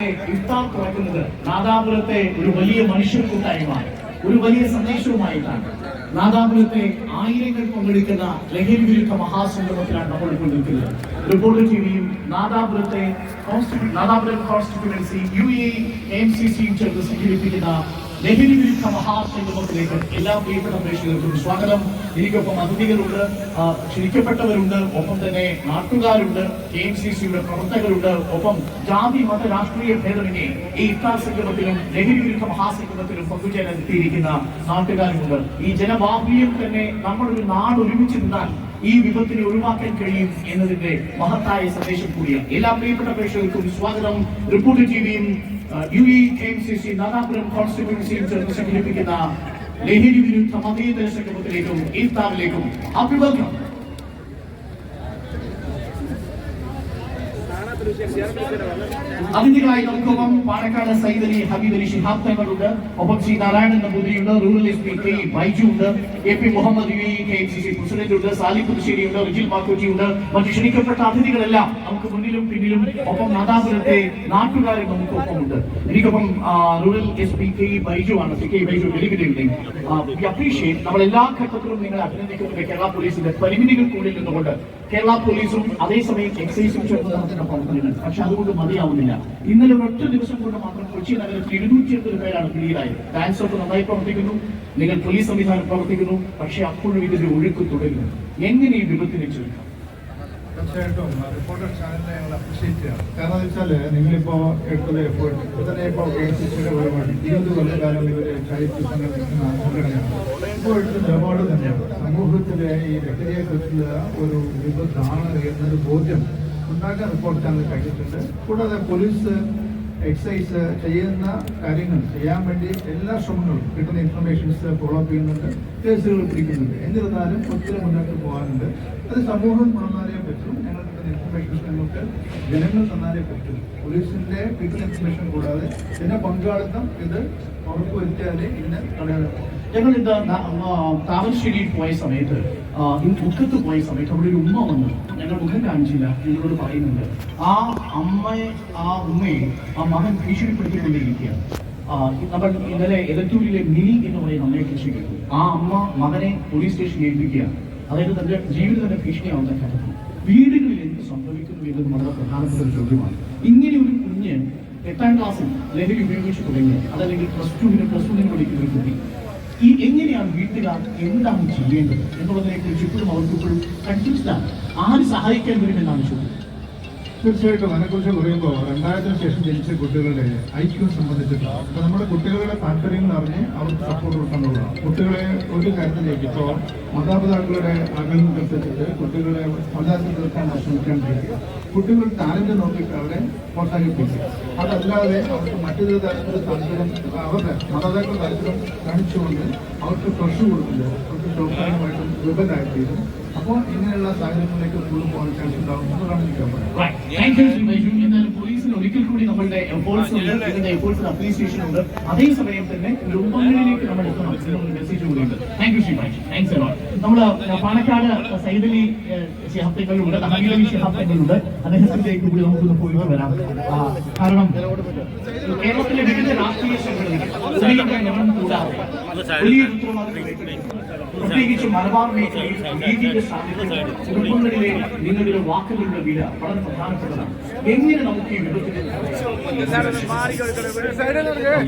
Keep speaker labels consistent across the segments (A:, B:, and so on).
A: ഇഫ്താർ തുറക്കുന്നത് നാദാപുരത്തെ ഒരു വലിയ മനുഷ്യ കൂട്ടായ്മ ഒരു വലിയ സന്ദേശവുമായിട്ടാണ്. നാദാപുരത്തെ ആയിരങ്ങൾ പങ്കെടുക്കുന്ന ലഹരി വിരുദ്ധ മഹാസംഗമത്തിലാണ് നമ്മൾ ഇപ്പോൾ നിൽക്കുന്നത് റിപ്പോർട്ടർ ടിവിയും നാദാപുരത്തെ Nadapuram constituency U A M C സിയും ചേർന്ന് സംഘടിപ്പിക്കുന്ന ലഹരി വിരുദ്ധ മഹാസംഗമത്തിലേക്ക് എല്ലാ പ്രിയപ്പെട്ട പ്രേക്ഷകർക്കും സ്വാഗതം. എനിക്കൊപ്പം അതിഥികളുണ്ട് ക്ഷണിക്കപ്പെട്ടവരുണ്ട് ഒപ്പം തന്നെ നാട്ടുകാരുണ്ട് കെ എം സി സിയുടെ പ്രവർത്തകരുണ്ട് ഒപ്പം ജാതി മത രാഷ്ട്രീയ ഭേദമന്യേ ഈ ഇഫ്താർ സംഗമത്തിലും ലഹരി വിരുദ്ധ മഹാസംഗമത്തിലും പങ്കുചേരാൻ എത്തിയിരിക്കുന്ന നാട്ടുകാരുമുണ്ട് ഈ ജനബാഹുല്യം തന്നെ നമ്മളൊരു നാട് ഒരുമിച്ച് ഈ വിപത്തിനെ ഒഴിവാക്കാൻ കഴിയും എന്നതിന്റെ മഹത്തായ സന്ദേശം കൂടിയാണ്. എല്ലാ പ്രിയപ്പെട്ട പ്രേക്ഷകർക്കും സ്വാഗതം. Report ടിവിയും U E K M C C Nadapuram കോൺസ്റ്റിറ്റ്യൂൻസിയും ചേർന്ന് സംഘടിപ്പിക്കുന്ന ലഹരി വിരുദ്ധ മതേതര സംഗമത്തിലേക്കും ഇഫ്താറിലേക്കും ഹാപ്പി അതിഥികളായി നമുക്കൊപ്പം പാലക്കാട് സൈദ് അലി ഹബീബ് അലി ഷിഹാബ് തങ്ങളുണ്ട്. ഒപ്പം Shri Narayanan നമ്പൂതിരിയുണ്ട് rural S P K Baiju ഉണ്ട് A P Muhammad U K M C C president ഉണ്ട് സാലി പുതുശ്ശേരി ഉണ്ട് റിജിൽ മാക്കോറ്റി ഉണ്ട് മറ്റു ക്ഷണിക്കപ്പെട്ട അതിഥികളെല്ലാം നമുക്ക് മുന്നിലും പിന്നിലും ഒപ്പം നാദാപുരത്തെ നാട്ടുകാരെ നമുക്കൊപ്പം ഒപ്പമുണ്ട് എനിക്കൊപ്പം rural S P K Baiju ആണ്. C K Baiju evening appreciate നമ്മൾ എല്ലാ ഘട്ടത്തിലും നിങ്ങളെ അഭിനന്ദിക്കുന്നത് കേരള പോലീസിന്റെ പരിമിതികൾക്കുള്ളിൽ നിന്നുകൊണ്ട് കേരള പോലീസും അതേസമയം എക്സൈസും ചേർന്ന് നടത്തുന്ന പ്രവർത്തനങ്ങൾ പക്ഷെ അതുകൊണ്ട് മതിയാവുന്നില്ല. ഇന്നലെ ഒരൊറ്റ ദിവസം കൊണ്ട് മാത്രം കൊച്ചി നഗരത്തിൽ ഇരുന്നൂറ്റി എൺപത് പേരാണ് പിടിയിലായത്. ഡാൻസ് ഒക്കെ നന്നായി പ്രവർത്തിക്കുന്നു. നിങ്ങൾ പോലീസ് സംവിധാനം പ്രവർത്തിക്കുന്നു. പക്ഷെ അപ്പോഴും ഇതിന്റെ ഒഴുക്ക് തുടരുന്നു. എങ്ങനെ ഈ വിപത്തിനെ ചുരുക്കാം?
B: തീർച്ചയായിട്ടും റിപ്പോർട്ടർ ചാനലിനെ ഞങ്ങൾ അപ്രീഷിയേറ്റ് ചെയ്യാം കാരണം എന്ന് വെച്ചാൽ നിങ്ങളിപ്പോൾ എടുത്തത് എഫേർട്ട് ഇപ്പൊ തന്നെ ഇപ്പോ കെ എസ് സിയുടെ പരിപാടി ഇരുപത് കൊല്ലക്കാലം ചരിത്ര സംഘടിപ്പിക്കുന്ന സംഘടനയാണ്. ഇപ്പോൾ നിലപാട് തന്നെയാണ്. സമൂഹത്തിലെ ഈ ലഹരിയെക്കുറിച്ചുള്ള ഒരു വിപത്താണ് എന്നൊരു ബോധ്യം ഉണ്ടാക്കാൻ റിപ്പോർട്ട് ചാനൽ കഴിഞ്ഞിട്ടുണ്ട്. കൂടാതെ പോലീസ് എക്സൈസ് ചെയ്യുന്ന കാര്യങ്ങൾ ചെയ്യാൻ വേണ്ടി എല്ലാ ശ്രമങ്ങളും കിട്ടുന്ന ഇൻഫർമേഷൻസ് ഫോളോ അപ്പ് ചെയ്യുന്നുണ്ട്. കേസുകൾ പിടിക്കുന്നുണ്ട്. എന്നിരുന്നാലും ഒത്തിരി മുന്നോട്ട് പോകാനുണ്ട്. അത് സമൂഹം തന്നാലേ പറ്റും. ഞങ്ങൾ കിട്ടുന്ന ഇൻഫർമേഷൻസ് ഞങ്ങൾക്ക് ജനങ്ങൾ തന്നാലേ പറ്റും. പോലീസിന്റെ കിട്ടുന്ന ഇൻഫർമേഷൻ കൂടാതെ ജന പങ്കാളിത്തം ഇത് ഉറപ്പുവരുത്തിയാലേ ഇതിനെ തടയാൻ
A: ഞങ്ങൾ ഇത് താമരശ്ശേരിയിൽ പോയ സമയത്ത് ഇന്ന് മുഖത്ത് പോയ സമയത്ത് അവിടെ ഒരു ഉമ്മ വന്നു. ഞങ്ങൾ മുഖം കാണിച്ചില്ല? ഞങ്ങളോട് പറയുന്നുണ്ട്. ആ അമ്മയെ ആ ഉമ്മയെ ആ മകൻ ഭീഷണിപ്പെടുത്തിക്കൊണ്ടിരിക്കുകയാണ് ആ, നമ്മൾ ഇന്നലെ എലത്തൂരിലെ മിനി എന്ന് പറയുന്ന അമ്മയെ കുറിച്ച് ആ അമ്മ മകനെ പോലീസ് സ്റ്റേഷനിൽ ഏൽപ്പിക്കുകയാണ്. അതായത് തന്റെ ജീവിതം തന്നെ ഭീഷണിയാവുന്ന ഘട്ടത്തിൽ. വീടുകളിൽ എന്ത് സംഭവിക്കുന്നു എന്നത് വളരെ പ്രധാനപ്പെട്ട ഒരു ചോദ്യമാണ്. ഇങ്ങനെ ഒരു കുഞ്ഞ് എട്ടാം ക്ലാസ്സിൽ ലഹരി ഉപയോഗിച്ച് തുടങ്ങിയ അതല്ലെങ്കിൽ പ്ലസ് ടുവിന് പ്ലസ് വണ്ണിന് പഠിക്കുന്ന ഒരു കുട്ടി ഈ എങ്ങനെയാണ് വീട്ടുകാർ എന്താണ് ചെയ്യേണ്ടത് എന്നുള്ളതിനെ കുറിച്ച് ഇപ്പോഴും അവർക്ക് ഇപ്പോഴും കൺഫ്യൂസ്ഡ് ആണ്. ആര് സഹായിക്കാൻ വരുമെന്നാണ് ചോദ്യം.
B: തീർച്ചയായിട്ടും അതിനെക്കുറിച്ച് പറയുമ്പോൾ രണ്ടായിരത്തിന് ശേഷം ജനിച്ച കുട്ടികളുടെ ഐക്യം സംബന്ധിച്ചിട്ടാണ് അപ്പൊ നമ്മുടെ കുട്ടികളുടെ താല്പര്യങ്ങൾ അറിഞ്ഞ് അവർക്ക് സപ്പോർട്ട് കൊടുക്കാനുള്ളതാണ്. കുട്ടികളെ ഒരു കാര്യത്തിലേക്ക് ഇപ്പോൾ മാതാപിതാക്കളുടെ ആഗ്രഹങ്ങൾക്കനുസരിച്ചിട്ട് കുട്ടികളെ സമുദായത്തിൽ തീർക്കാൻ ശ്രമിക്കാണ്ടിരിക്കുക കുട്ടികൾ ടാലന്റ് നോക്കിയിട്ട് അവരെ പ്രോത്സാഹിപ്പിക്കുക അതല്ലാതെ അവർക്ക് മറ്റൊരു തരത്തിലുള്ള താല്പര്യം അവരുടെ മാതാപിതാക്കളുടെ താല്പര്യം കാണിച്ചുകൊണ്ട് അവർക്ക് പ്രഷർ കൊടുക്കില്ല. അവർക്ക് സ്വാഭാവികമായിട്ടും വിപരായിത്തീരും അപ്പോൾ ഇങ്ങനെയുള്ള സാഹചര്യങ്ങളിലേക്ക് കൂടുതൽ പോകാൻ ചാൻസ് ഉണ്ടാവും എന്നതാണ് എനിക്ക് പറയുന്നത്
A: ഒരിക്കൽ കൂടി നമ്മളുടെ എഫേർട്സ് ഉണ്ട്. ഇതിന്റെ എഫേർട്സിന് അപ്രീസിയേഷൻ ഉണ്ട്. അതേസമയം തന്നെ രൂപങ്ങളിലേക്ക് നമ്മൾ എത്തണം. എന്നുള്ള മെസ്സേജ് കൂടി ഉണ്ട്. Thank you Shri Baiju thanks a lot നമ്മൾ പാലക്കാട് സൈദലി ശിഹാബ്ദങ്ങളുണ്ട്. ഹബീബലി ശിഹാബ്ദങ്ങളുണ്ട്. അദ്ദേഹത്തിലേക്ക് കൂടി നമുക്കൊന്ന് പോയിട്ട് വരാം. കാരണം കേരളത്തിലെ വിവിധ രാഷ്ട്രീയ സംഘടനകൾ കൂടാതെ. പ്രത്യേകിച്ച് മലബാർ മേഖലയിൽ നീതിയുടെ സാന്നിധ്യം കുടുംബങ്ങളിലെ നിങ്ങളുടെ വാക്കുകളുടെ വില വളരെ പ്രധാനപ്പെട്ടതാണ്. എങ്ങനെ നമുക്ക് ഈ വിപത്തിനെ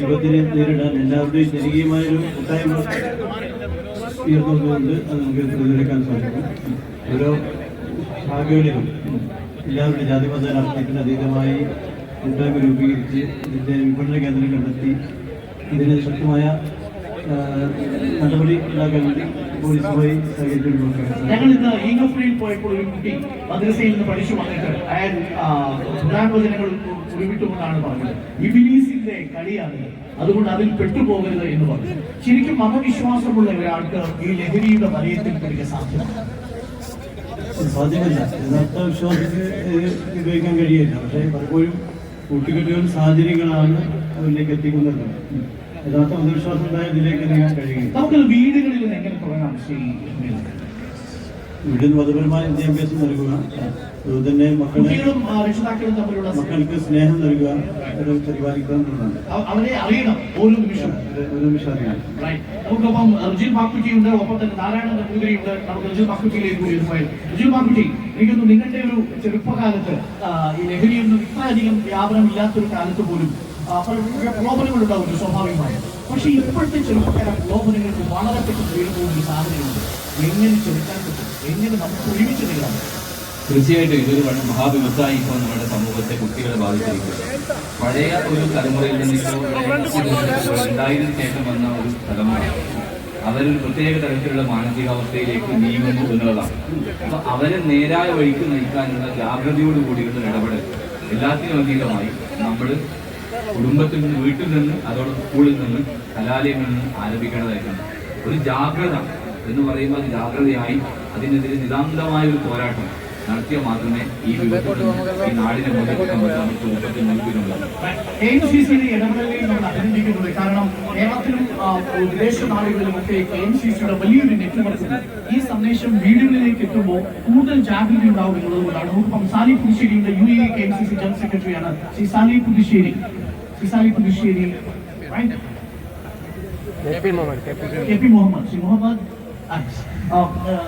C: വിപത്തിനെ നേരിടാൻ എല്ലാവരുടെയും ജനകീയമായൊരു കൂട്ടായ്മ ഉയർന്നുകൊണ്ട് അത് നമുക്ക് പ്രതികരിക്കാൻ സാധിക്കും. ഓരോ ശാഖകളിലും എല്ലാവരുടെ ജാതിമത രാഷ്ട്രീയത്തിന് അതീതമായി കൂട്ടായ്മ രൂപീകരിച്ച് ഇതിന്റെ വിപണന കേന്ദ്രം കണ്ടെത്തി ഇതിന് ശക്തമായ നടപടി ഉണ്ടാക്കാൻ പോലീസുമായി സഹകരിച്ചുകൊണ്ട്
A: ഞങ്ങൾ ഇന്ന് ഈഗോഫ്രീയിൽ പോയപ്പോൾ ഒരു കുട്ടി മദ്രസയിൽ നിന്ന് പഠിച്ചു വന്നിട്ട് അയാൾ ആ, ഖുർആൻവചനങ്ങൾ ഉരുവിട്ടുകൊണ്ടാണ് പറഞ്ഞത്. ഇബിലീസിന്റെ കളിയാണ്. അതുകൊണ്ട് അതിൽ പെട്ടുപോകരുത് എന്ന് പറഞ്ഞു. ശരിക്കും മതവിശ്വാസമുള്ള ഒരാൾക്ക് ഈ ലഹരിയുടെ വലയത്തിൽ പിടിക്കാൻ സാധ്യത
C: ഉപയോഗിക്കാൻ കഴിയില്ല. പക്ഷേ പലപ്പോഴും കൂട്ടുകെട്ടുകൾ സാഹചര്യങ്ങളാണ് അതിലേക്ക് എത്തിക്കുന്നത്. യഥാർത്ഥ അന്ധവിശ്വാസം ഇതിലേക്ക് നീങ്ങാൻ കഴിയില്ല
A: നമുക്ക് വീടുകളിൽ നിന്ന് എങ്ങനെ തുടങ്ങാം?
C: ഇവിടെ മതപരമായ വിദ്യാഭ്യാസം നൽകുക അതുപോലെ തന്നെ മക്കളെ മക്കൾക്ക് സ്നേഹം നൽകുക അത് പരിപാലിക്കുക എന്നുള്ളതാണ്
A: അവരെ അറിയണം ഓരോ നിമിഷം
C: ഒരു നിമിഷം അറിയാം.
A: നമുക്കൊപ്പം റിജിൻ ബാക്കുറ്റിയുണ്ട് ഒപ്പം തന്നെ നാരായണ നമ്പൂതിരിയുണ്ട് നമുക്ക് റിജിൻ ബാക്കുറ്റിയിലേക്ക് കൂടി റിജിൻ ബാക്കുറ്റി എനിക്കൊന്നും നിങ്ങളുടെ ഒരു ചെറുപ്പകാലത്ത് ഈ ലഹരിയൊന്നും ഇത്രയധികം വ്യാപനം ഇല്ലാത്തൊരു കാലത്ത് പല പ്രലോഭനങ്ങൾ ഉണ്ടാവുന്നു സ്വാഭാവികമായും. പക്ഷേ ഇപ്പോഴത്തെ ചെറുപ്പക്കാരെ പ്രലോഭനങ്ങൾക്ക് വളരെ പെട്ടെന്ന് പോകുന്ന ഒരു സാധനമുണ്ട് എങ്ങനെ ചെറുക്കാൻ പറ്റും എങ്ങനെ നമുക്ക് ഒരുമിച്ച് നേടാം
D: തീർച്ചയായിട്ടും ഇതൊരു വളരെ മഹാവിപത്തായി ഇപ്പോൾ നമ്മുടെ സമൂഹത്തെ കുട്ടികളെ ബാധിച്ചിരിക്കുന്നത് പഴയ ഒരു തലമുറയിൽ നിന്ന് ഇപ്പോൾ രണ്ടായിരം ശേഷം വന്ന ഒരു തലമുറ അവരൊരു പ്രത്യേക തരത്തിലുള്ള മാനസികാവസ്ഥയിലേക്ക് നീങ്ങുന്നു എന്നുള്ളതാണ്. അപ്പൊ അവരെ നേരായ വഴിക്ക് നയിക്കാനുള്ള ജാഗ്രതയോടുകൂടിയുള്ള ഇടപെടൽ എല്ലാത്തിനും അതീതമായി നമ്മൾ കുടുംബത്തിൽ നിന്ന് വീട്ടിൽ നിന്ന് അതോടൊപ്പം സ്കൂളിൽ നിന്ന് കലാലയങ്ങളിൽ നിന്ന് ആരംഭിക്കേണ്ടതായിട്ടുണ്ട്. ഒരു ജാഗ്രത എന്ന് പറയുമ്പോൾ അത് ജാഗ്രതയായി അതിനെതിരെ നിതാന്തമായ ഒരു പോരാട്ടം നടത്തിയാൽ മാത്രമേ ഈ വിപത്തിൽ ഈ നാടിനെ നമുക്ക് മുപ്പത്തി മുൻപിലുള്ളത്
A: കെ എം സി സിയുടെ ഇടപെടലിൽ നമ്മൾ അഭിനന്ദിക്കുന്നത്. കാരണം കേരളത്തിലും ആ, വിദേശ നാടുകളിലും ഒക്കെ കെ എം സി സിയുടെ വലിയൊരു നെറ്റ്വർക്ക് ഈ സന്ദേശം വീടുകളിലേക്ക് എത്തുമ്പോൾ കൂടുതൽ ജാഗ്രത ഉണ്ടാവും എന്നുള്ളതുകൊണ്ടാണ് നമുക്കിപ്പം Sali പുതുശ്ശേരിയുടെ U A K M C C general സെക്രട്ടറിയാണ് ശ്രീ സാലി പുതുശ്ശേരി. സാലി പുതുശ്ശേരി? കെ പി മുഹമ്മദ് ശ്രീ മുഹമ്മദ്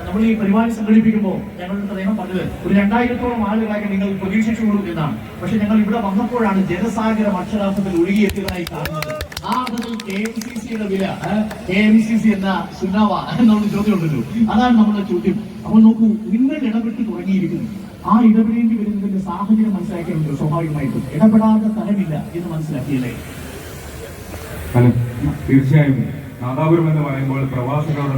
A: നമ്മൾ ഈ പരിപാടി സംഘടിപ്പിക്കുമ്പോൾ ഞങ്ങളുടെ അദ്ദേഹം പറഞ്ഞത് ഒരു രണ്ടായിരത്തോളം ആളുകളായി നിങ്ങൾ പ്രതീക്ഷിച്ചുകൊള്ളൂ എന്നാണ്. പക്ഷെ ഞങ്ങൾ ഇവിടെ വന്നപ്പോഴാണ് ജനസാഗരം അക്ഷരാർത്ഥത്തിൽ ഒഴുകിയെത്തിയതായി കാണുന്നത്. ആ അർത്ഥത്തിൽ കെ എം സി സിയുടെ വില കെ എം സി സി എന്ന സുനാവ എന്നുള്ള ചോദ്യം ഉണ്ടല്ലോ അതാണ് നമ്മുടെ ചോദ്യം. അപ്പോൾ നോക്കൂ നിങ്ങൾ ഇടപെട്ട് തുടങ്ങിയിരിക്കുന്നു. ആ ഇടപെടേണ്ടി വരുന്നതിന്റെ സാഹചര്യം മനസ്സിലാക്കിയുണ്ടല്ലോ സ്വാഭാവികമായിട്ടും. ഇടപെടാതെ തരമില്ല എന്ന് മനസ്സിലാക്കിയല്ലേ?
E: തീർച്ചയായും. നാദാപുരം എന്ന് പറയുമ്പോൾ പ്രവാസികളുടെ